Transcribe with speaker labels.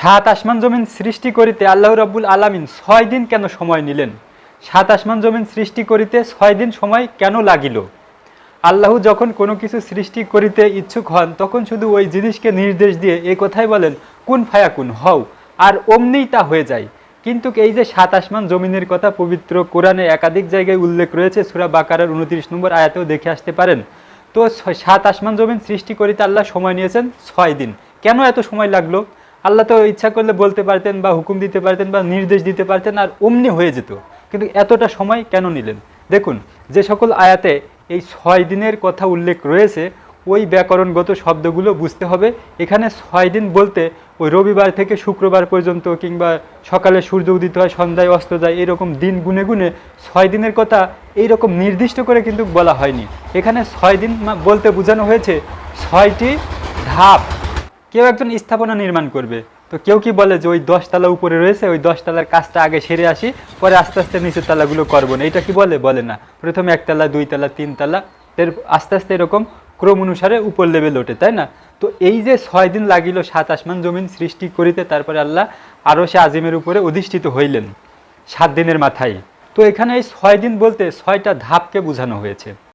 Speaker 1: সাত আসমান জমিন সৃষ্টি করিতে আল্লাহ রাব্বুল আলামিন ছয় দিন কেন সময় নিলেন? সাত আসমান জমিন সৃষ্টি করিতে ছয় দিন সময় কেন লাগিল? আল্লাহ যখন কোনো কিছু সৃষ্টি করিতে ইচ্ছুক হন, তখন শুধু ওই জিনিসকে নির্দেশ দিয়ে এই কথাই বলেন, কুন ফায়া কুন হও। আর অমনিই তা হয়ে যায়। কিন্তু এই যে সাত আসমান জমিনের কথা পবিত্র কোরআনে একাধিক জায়গায় উল্লেখ রয়েছে, সুরা বাকারার উনত্রিশ নম্বর আয়াতেও দেখে আসতে পারেন। তো সাত আসমান জমিন সৃষ্টি করিতে আল্লাহ সময় নিয়েছেন ছয় দিন। কেন এত সময় লাগল? আল্লাহ তো ইচ্ছা করলে বলতে পারতেন বা হুকুম দিতে পারতেন বা নির্দেশ দিতে পারতেন আর অমনি হয়ে যেত। কিন্তু এতটা সময় কেন নিলেন? দেখুন, যে সকল আয়াতে এই ছয় দিনের কথা উল্লেখ রয়েছে, ওই ব্যাকরণগত শব্দগুলো বুঝতে হবে। এখানে ছয় দিন বলতে ওই রবিবার থেকে শুক্রবার পর্যন্ত কিংবা সকালে সূর্য উদিত হয়, সন্ধ্যায় অস্ত যায়, এরকম দিন গুনে গুনে ছয় দিনের কথা এইরকম নির্দিষ্ট করে কিন্তু বলা হয়নি। এখানে ছয় দিন বলতে বোঝানো হয়েছে, ছয়টি ধাপ। কেউ একজন স্থাপনা নির্মাণ করবে। তো কেউ কি বলে যে ওই দশতলা উপরে রয়েছে, ওই দশতলার কাজটা আগে সেরে আসি, পরে আস্তে আস্তে নিচের তালাগুলো করব না। এটা কি বলে? বলে না। প্রথমে একতলা দুইতলা তিনতলা এর আস্তে আস্তে এরকম ক্রম অনুসারে উপর লেভেল ওঠে, তাই না? তো এই যে ছয় দিন লাগিল সাত আসমান জমিন সৃষ্টি করিতে, তারপরে আল্লাহ আরও সে আজিমের উপরে অধিষ্ঠিত হইলেন সাত দিনের মাথায়। তো এখানে এই ছয় দিন বলতে ছয়টা ধাপকে বোঝানো হয়েছে।